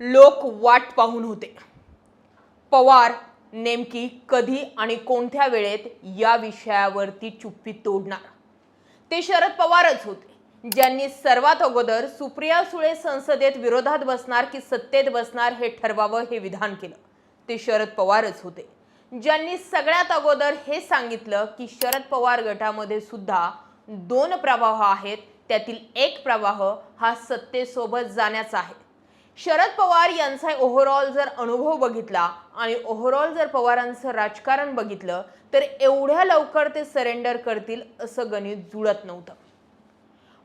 लोक वाट पाहून होते. पवार नेमकी कधी आणि कोणत्या वेळेत या विषयावरती चुप्पी तोडणार? ते शरद पवारच होते ज्यांनी सर्वात अगोदर सुप्रिया सुळे संसदेत विरोधात बसणार की सत्तेत बसणार हे ठरवावं हे विधान केलं. ते शरद पवारच होते ज्यांनी सगळ्यात अगोदर हे सांगितलं की शरद पवार गटामध्ये सुद्धा दोन प्रवाह आहेत त्यातील एक प्रवाह हा सत्तेसोबत जाण्याचा आहे. शरद पवार यांचा ओव्हरऑल जर अनुभव बघितला आणि ओव्हरऑल जर पवारांचं राजकारण बघितलं तर एवढ्या लवकर ते सरेंडर करतील असं गणित जुळत नव्हतं.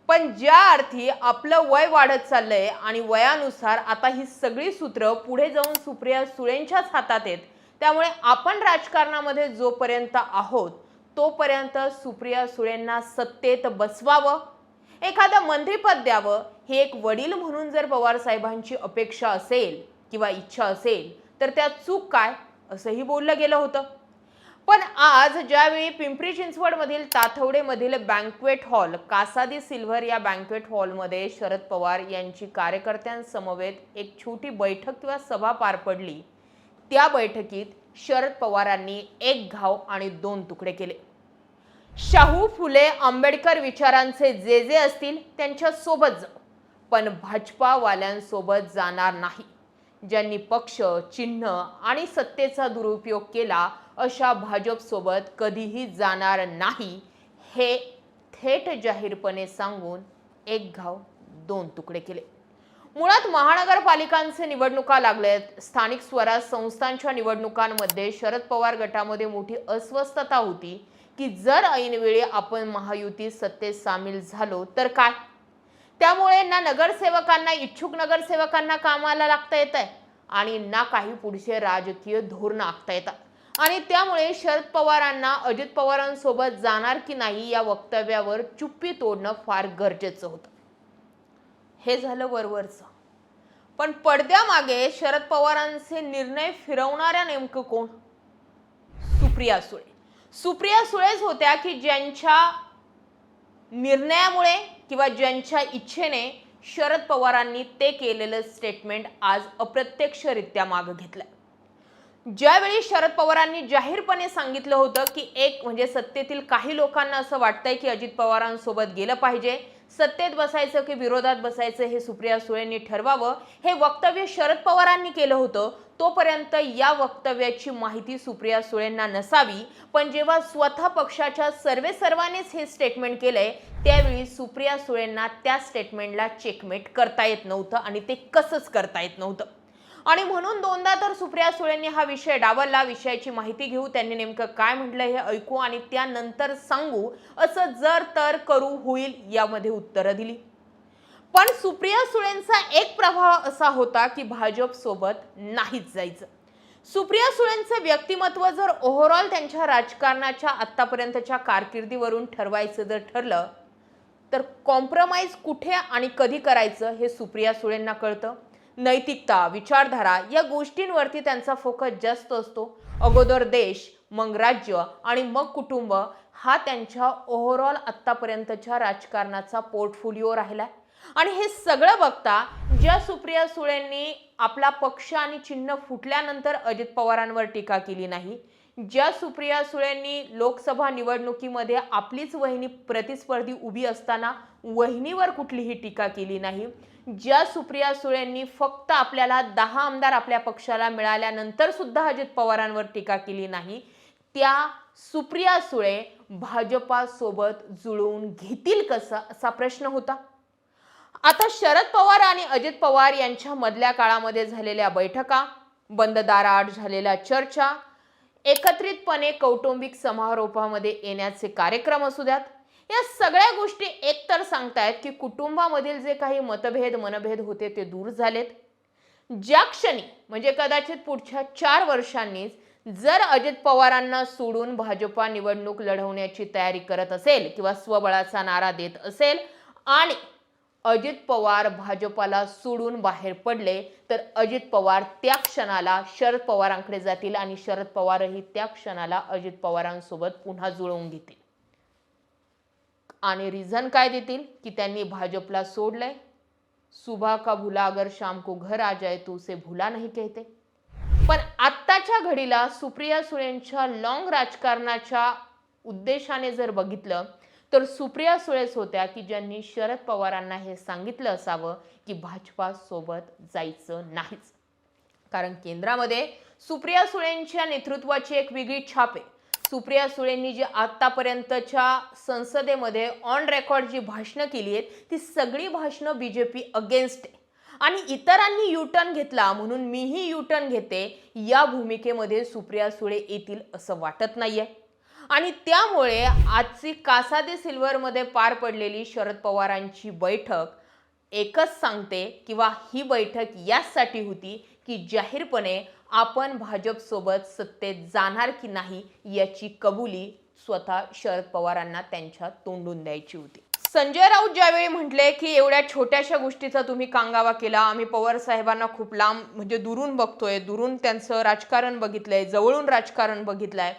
पण ज्या अर्थी आपलं वय वाढत चाललंय आणि वयानुसार आता ही सगळी सूत्र पुढे जाऊन सुप्रिया सुळेंच्याच हातात आहेत त्यामुळे आपण राजकारणामध्ये जोपर्यंत आहोत तोपर्यंत सुप्रिया सुळेंना सत्तेत बसवावं एखादं मंत्रिपद द्यावं हे एक वडील म्हणून जर पवार साहेबांची अपेक्षा असेल किंवा इच्छा असेल तर त्यात चूक काय असंही बोललं गेलं होतं. पण आज ज्यावेळी पिंपरी चिंचवडमधील ताथवडेमधील banquet hall Casa Di Silver या बँक्वेट हॉलमध्ये शरद पवार यांची कार्यकर्त्यांसमवेत एक छोटी बैठक किंवा सभा पार पडली. त्या बैठकीत शरद पवारांनी एक घाव आणि दोन तुकडे केले. शाहू फुले आंबेडकर विचारांचे जे जे असतील त्यांच्यासोबत जाऊ. पण भाजपावाल्यांसोबत जाणार नाही. ज्यांनी पक्ष चिन्ह आणि सत्तेचा दुरुपयोग केला अशा भाजपसोबत कधीही जाणार नाही हे थेट जाहीरपणे सांगून एक घाव दोन तुकडे केले. मुळात महानगरपालिकांचे निवडणुका लागल्यात स्थानिक स्वराज संस्थांच्या निवडणुकांमध्ये शरद पवार गटामध्ये मोठी अस्वस्थता होती की जर ऐनवेळी आपण महायुती सत्तेत सामील झालो तर काय? त्यामुळे ना नगरसेवकांना इच्छुक नगरसेवकांना कामाला लागता येत आहे आणि ना काही पुढचे राजकीय धोरणं आखता येतात आणि त्यामुळे शरद पवारांना अजित पवारांसोबत जाणार की नाही या वक्तव्यावर चुप्पी तोडणं फार गरजेचं होतं. हे झालं वरवरचं. पण पडद्यामागे शरद पवारांचे निर्णय फिरवणाऱ्या नेमकं कोण? सुप्रिया सुळे. सुप्रिया सुळेच होत्या की ज्यांच्या निर्णयामुळे किंवा ज्यांच्या इच्छेने शरद पवारांनी ते केलेलं स्टेटमेंट आज अप्रत्यक्षरित्या मागं घेतलं ज्यावेळी शरद पवारांनी जाहीरपणे सांगितलं होतं की एक म्हणजे सत्तेतील काही लोकांना असं वाटतंय की अजित पवारांसोबत गेलं पाहिजे सत्तेत बसायचं की विरोधात बसायचं हे सुप्रिया सुळेंनी ठरवावं हे वक्तव्य शरद पवारांनी केलं होतं तोपर्यंत या वक्तव्याची माहिती सुप्रिया सुळेंना नसावी. पण जेव्हा स्वतः पक्षाच्या सर्वे सर्वांनीच हे स्टेटमेंट केलंय त्यावेळी सुप्रिया सुळेंना त्या स्टेटमेंटला चेकमेट करता येत नव्हतं आणि ते कसंच करता येत नव्हतं. आणि म्हणून दोनदा तर सुप्रिया सुळेंनी हा विषय डावलला. विषयाची माहिती घेऊ त्यांनी नेमकं काय म्हटलं हे ऐकू आणि त्यानंतर सांगू. असं जर तर करू होईल यामध्ये उत्तरं दिली. पण सुप्रिया सुळेंचा एक प्रभाव असा होता की भाजप सोबत नाहीच जायचं. सुप्रिया सुळेंचं व्यक्तिमत्व जर ओव्हरऑल त्यांच्या राजकारणाच्या आत्तापर्यंतच्या कारकिर्दीवरून ठरवायचं जर ठरलं तर कॉम्प्रमाइज कुठे आणि कधी करायचं हे सुप्रिया सुळेंना कळतं? नैतिकता विचारधारा या गोष्टींवरती त्यांचा फोकस जास्त असतो. अगोदर देश मग राज्य आणि मग कुटुंब हा त्यांच्या ओव्हरऑल आत्तापर्यंतच्या राजकारणाचा पोर्टफोलिओ राहिला आणि हे सगळं बघता ज्या सुप्रिया सुळेंनी आपला पक्ष आणि चिन्ह फुटल्यानंतर अजित पवारांवर टीका केली नाही ज्या सुप्रिया सुळेंनी लोकसभा निवडणुकीमध्ये आपलीच वहिनी प्रतिस्पर्धी उभी असताना वहिनीवर कुठलीही टीका केली नाही ज्या सुप्रिया सुळेंनी फक्त आपल्याला दहा आमदार आपल्या पक्षाला मिळाल्यानंतर सुद्धा अजित पवारांवर टीका केली नाही त्या सुप्रिया सुळे भाजपासोबत जुळवून घेतील कसं असा प्रश्न होता. आता शरद पवार आणि अजित पवार यांच्या मधल्या काळामध्ये झालेल्या बैठका बंद दाराआड झालेल्या चर्चा एकत्रितपणे कौटुंबिक समारोपामध्ये येण्याचे कार्यक्रम असू द्यात. या सगळ्या गोष्टी एकतर सांगतायत की कुटुंबामधील जे काही मतभेद मनभेद होते ते दूर झालेत. ज्या क्षणी म्हणजे कदाचित पुढच्या चार वर्षांनीच जर अजित पवारांना सोडून भाजपा निवडणूक लढवण्याची तयारी करत असेल किंवा स्वबळाचा नारा देत असेल आणि अजित पवार भाजपाला सोडून बाहेर पडले तर अजित पवार त्या क्षणाला शरद पवारांकडे जातील आणि शरद पवारही त्या क्षणाला अजित पवारांसोबत पुन्हा जुळवून घेतील. आणि रिझन काय देतील? की त्यांनी भाजपला सोडलंय. सुबह का भुला अगर शाम को घर आ जाए तो उसे भुला नाही कहते. पण आत्ताच्या घडीला सुप्रिया सुळेंच्या लॉंग राजकारणाच्या उद्देशाने जर बघितलं तर सुप्रिया सुळेच होत्या की ज्यांनी शरद पवारांना हे सांगितलं असावं की भाजपा सोबत जायचं नाहीच. कारण केंद्रामध्ये सुप्रिया सुळेंच्या नेतृत्वाची एक वेगळी छाप आहे. सुप्रिया सुळेंनी जी आत्तापर्यंतच्या संसदेमध्ये ऑन रेकॉर्ड जी भाषणं केली आहेत ती सगळी भाषणं बी जे पी अगेन्स्ट आहे. आणि इतरांनी युटर्न घेतला म्हणून मीही युटर्न घेते या भूमिकेमध्ये सुप्रिया सुळे येतील असं वाटत नाही आहे आणि त्यामुळे आजची कासादे सिल्वरमध्ये पार पडलेली शरद पवारांची बैठक एकच सांगते किंवा ही बैठक याचसाठी होती की जाहीरपणे आपण भाजपसोबत सत्तेत जाणार की नाही याची कबुली स्वतः शरद पवारांना त्यांच्या तोंडून द्यायची होती. संजय राऊत ज्यावेळी म्हटले की एवढ्या छोट्याशा गोष्टीचा तुम्ही कांगावा केला आम्ही पवार साहेबांना खूप लांब म्हणजे दुरून बघतोय दुरून त्यांचं राजकारण बघितलंय जवळून राजकारण बघितलंय.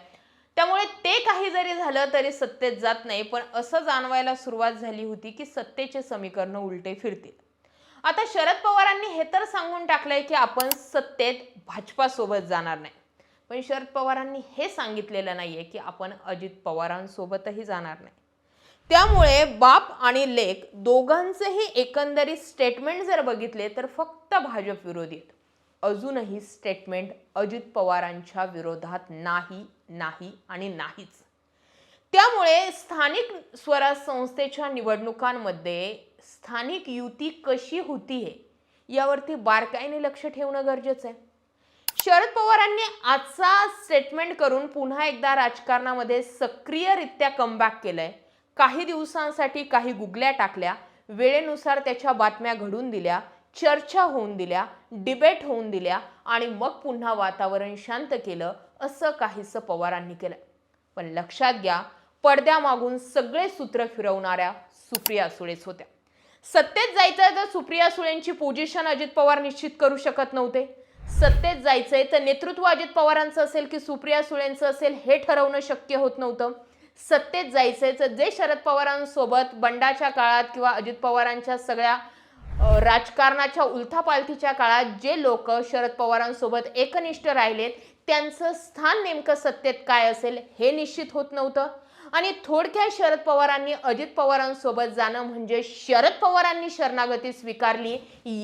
त्यामुळे ते काही जरी झालं तरी सत्तेत जात नाही पण असं जाणवायला सुरुवात झाली होती की सत्तेचे समीकरण उलटे फिरतील. आता शरद पवारांनी हे तर सांगून टाकलंय की आपण सत्तेत भाजपासोबत जाणार नाही. पण शरद पवारांनी हे सांगितलेलं नाहीये की आपण अजित पवारांसोबतही जाणार नाही. त्यामुळे बाप आणि लेख दोघांचेही एकंदरीत स्टेटमेंट जर बघितले तर फक्त भाजप विरोधी आहेत. अजूनही स्टेटमेंट अजित पवारांच्या विरोधात नाही नाही आणि नाहीच. त्यामुळे स्थानिक स्वराज संस्थेच्या निवडणुकांमध्ये स्थानिक युती कशी होती हे? यावरती बारकाईने लक्ष ठेवणं गरजेचं आहे. शरद पवारांनी आजचा स्टेटमेंट करून पुन्हा एकदा राजकारणामध्ये सक्रियरित्या कमबॅक केलंय. काही दिवसांसाठी काही गुगल्या टाकल्या. वेळेनुसार त्याच्या बातम्या घडून दिल्या चर्चा होऊन दिल्या डिबेट होऊन दिल्या आणि मग पुन्हा वातावरण शांत केलं असं काहीसं पवारांनी केलं पण लक्षात घ्या पडद्यामागून सगळे सूत्र फिरवणाऱ्या सुप्रिया सुळेच होत्या. सत्तेत जायचं तर सुप्रिया सुळेंची पोझिशन अजित पवार निश्चित करू शकत नव्हते. सत्तेत जायचंय तर नेतृत्व अजित पवारांचं असेल की सुप्रिया सुळेंचं असेल हे ठरवणं शक्य होत नव्हतं. सत्तेत जायचंय तर जे शरद पवारांसोबत बंडाच्या काळात किंवा अजित पवारांच्या सगळ्या राजकारणाच्या उलथापालथीच्या काळात जे लोक शरद पवारांसोबत एकनिष्ठ राहिलेत त्यांचं स्थान नेमकं सत्तेत काय असेल हे निश्चित होत नव्हतं. आणि थोडक्यात शरद पवारांनी अजित पवारांसोबत जाणं म्हणजे शरद पवारांनी शरणागती स्वीकारली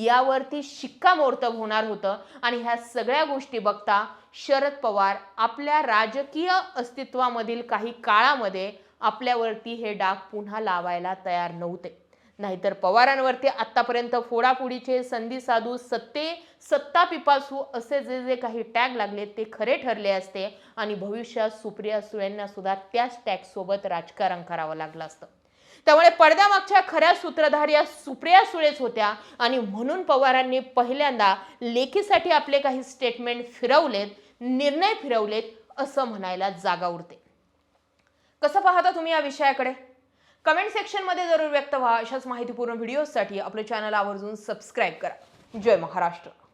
यावरती शिक्कामोर्तब होणार होतं. आणि ह्या सगळ्या गोष्टी बघता शरद पवार आपल्या राजकीय अस्तित्वामधील काही काळामध्ये आपल्यावरती हे डाग पुन्हा लावायला तयार नव्हते. नाहीतर पवारांवरती आत्तापर्यंत फोडाफोडीचे संधी साधू सत्ते सत्ता पिपासू असे जे जे काही टॅग लागले ते खरे ठरले असते आणि भविष्यात सुप्रिया सुळेंना सुद्धा त्याच टॅग सोबत राजकारण करावं लागलं असतं. त्यामुळे पडद्यामागच्या खऱ्या सूत्रधार या सुप्रिया सुळेच होत्या आणि म्हणून पवारांनी पहिल्यांदा लेखीसाठी आपले काही स्टेटमेंट फिरवलेत निर्णय फिरवलेत असं म्हणायला जागा उरते. कसं पाहता तुम्ही या विषयाकडे? कमेंट सेक्शनमध्ये जरूर व्यक्त व्हा अशाच माहितीपूर्ण व्हिडिओसाठी आपलं चॅनल आवर्जून सबस्क्राईब करा. जय महाराष्ट्र.